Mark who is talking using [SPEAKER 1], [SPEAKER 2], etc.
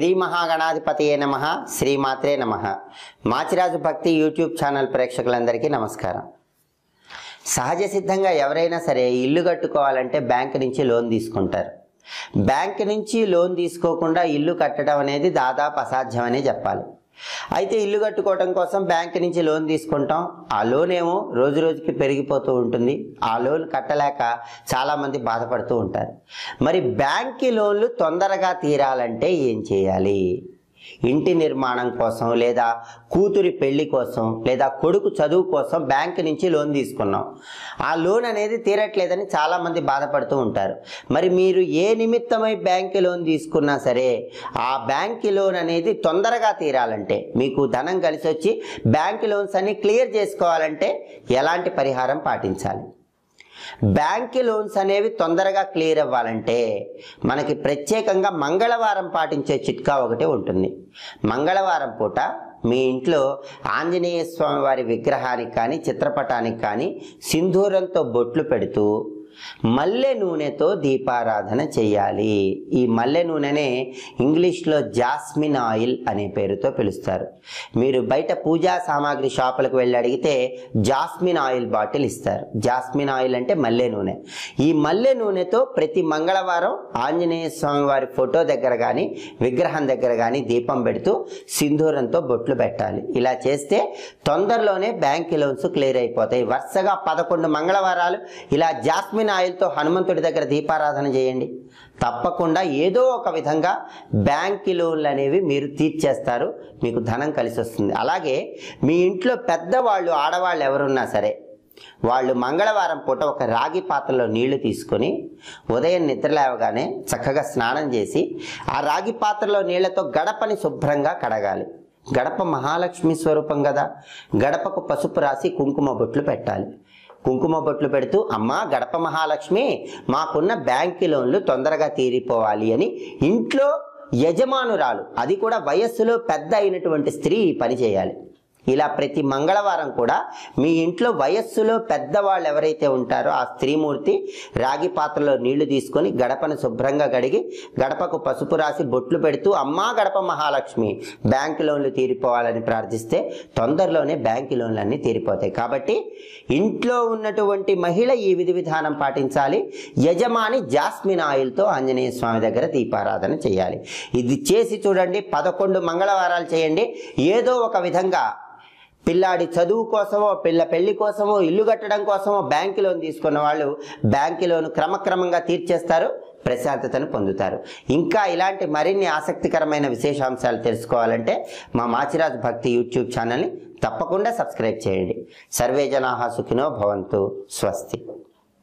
[SPEAKER 1] శ్రీ మహాగణాధిపతియే నమ శ్రీమాత్రే నమ. మాచిరాజు భక్తి యూట్యూబ్ ఛానల్ ప్రేక్షకులందరికీ నమస్కారం. సహజ సిద్ధంగా ఎవరైనా సరే ఇల్లు కట్టుకోవాలంటే బ్యాంక్ నుంచి లోన్ తీసుకుంటారు. బ్యాంక్ నుంచి లోన్ తీసుకోకుండా ఇల్లు కట్టడం అనేది దాదాపు అసాధ్యమనే చెప్పాలి. అయితే ఇల్లు కట్టుకోవడం కోసం బ్యాంక్ నుంచి లోన్ తీసుకుంటాం. ఆ లోన్ ఏమో రోజు రోజుకి పెరిగిపోతూ ఉంటుంది. ఆ లోన్ కట్టలేక చాలామంది బాధపడుతూ ఉంటారు. మరి బ్యాంక్కి లోన్లు తొందరగా తీరాలంటే ఏం చేయాలి? ఇంటి నిర్మాణం కోసం లేదా కూతురి పెళ్ళి కోసం లేదా కొడుకు చదువు కోసం బ్యాంక్ నుంచి లోన్ తీసుకున్నాం. ఆ లోన్ అనేది తీరట్లేదని చాలామంది బాధపడుతూ ఉంటారు. మరి మీరు ఏ నిమిత్తమై బ్యాంక్ లోన్ తీసుకున్నా సరే ఆ బ్యాంక్ లోన్ అనేది తొందరగా తీరాలంటే మీకు ధనం కలిసి వచ్చి బ్యాంక్ లోన్స్ అన్ని క్లియర్ చేసుకోవాలంటే ఎలాంటి పరిహారం పాటించాలి? బ్యాంక్ లోన్స్ అనేవి తొందరగా క్లియర్ అవ్వాలంటే మనకి ప్రత్యేకంగా మంగళవారం పాటించే చిట్కా ఒకటి ఉంటుంది. మంగళవారం పూట మీ ఇంట్లో ఆంజనేయ స్వామి వారి విగ్రహానికి కానీ చిత్రపటానికి కానీ సింధూరంతో బొట్లు పెడుతూ మల్లె నూనెతో దీపారాధన చేయాలి. ఈ మల్లె నూనెనే ఇంగ్లీష్లో జాస్మిన్ ఆయిల్ అనే పేరుతో పిలుస్తారు. మీరు బయట పూజా సామాగ్రి షాపులకు వెళ్ళి అడిగితే జాస్మిన్ ఆయిల్ బాటిల్ ఇస్తారు. జాస్మిన్ ఆయిల్ అంటే మల్లె నూనె. ఈ మల్లె నూనెతో ప్రతి మంగళవారం ఆంజనేయ స్వామి వారి ఫోటో దగ్గర కానీ విగ్రహం దగ్గర కానీ దీపం పెడుతూ సింధూరంతో బొట్లు పెట్టాలి. ఇలా చేస్తే తొందరలోనే బ్యాంక్ లోన్స్ క్లియర్ అయిపోతాయి. వరుసగా పదకొండు మంగళవారాలు ఇలా జాస్మిన్ ఆయిల్తో హనుమంతుడి దగ్గర దీపారాధన చేయండి. తప్పకుండా ఏదో ఒక విధంగా బ్యాంక్ లోన్లు అనేవి మీరు తీర్చేస్తారు. మీకు ధనం కలిసి వస్తుంది. అలాగే మీ ఇంట్లో పెద్దవాళ్ళు ఆడవాళ్ళు ఎవరున్నా సరే వాళ్ళు మంగళవారం పూట ఒక రాగి పాత్రలో నీళ్ళు తీసుకొని ఉదయం నిద్ర లేవగానే చక్కగా స్నానం చేసి ఆ రాగి పాత్రలో నీళ్ళతో గడపని శుభ్రంగా కడగాలి. గడప మహాలక్ష్మి స్వరూపం కదా. గడపకు పసుపు రాసి కుంకుమ బొట్లు పెట్టాలి. కుంకుమ బొట్లు పెడుతూ అమ్మా గడప మహాలక్ష్మి మాకున్న బ్యాంక్ లోన్లు తొందరగా తీరిపోవాలి అని ఇంట్లో యజమానురాలు అది కూడా వయస్సులో పెద్ద అయినటువంటి స్త్రీ పనిచేయాలి ఇలా ప్రతి మంగళవారం కూడా మీ ఇంట్లో వయస్సులో పెద్దవాళ్ళు ఎవరైతే ఉంటారో ఆ స్త్రీమూర్తి రాగి పాత్రలో నీళ్ళు తీసుకొని గడపను శుభ్రంగా గడిగి గడపకు పసుపు రాసి బొట్లు పెడుతూ అమ్మా గడప మహాలక్ష్మి బ్యాంకు లోన్లు తీరిపోవాలని ప్రార్థిస్తే తొందరలోనే బ్యాంకు లోన్లన్నీ తీరిపోతాయి. కాబట్టి ఇంట్లో ఉన్నటువంటి మహిళ ఈ విధి విధానం పాటించాలి. యజమాని జాస్మిన్ ఆయిల్తో ఆంజనేయ స్వామి దగ్గర దీపారాధన చేయాలి. ఇది చేసి చూడండి పదకొండు మంగళవారాలు చేయండి. ఏదో ఒక విధంగా పిల్లాడి చదువు కోసమో పిల్ల పెళ్ళి కోసమో ఇల్లు కట్టడం కోసమో బ్యాంకు లోన్ తీసుకున్న వాళ్ళు బ్యాంకు లోన్ క్రమక్రమంగా తీర్చేస్తారు ప్రశాంతతను పొందుతారు. ఇంకా ఇలాంటి మరిన్ని ఆసక్తికరమైన విశేషాంశాలు తెలుసుకోవాలంటే మా మాచిరాజ్ భక్తి యూట్యూబ్ ఛానల్ని తప్పకుండా సబ్స్క్రైబ్ చేయండి. సర్వే జనాహా సుఖినో భవంతు స్వస్తి.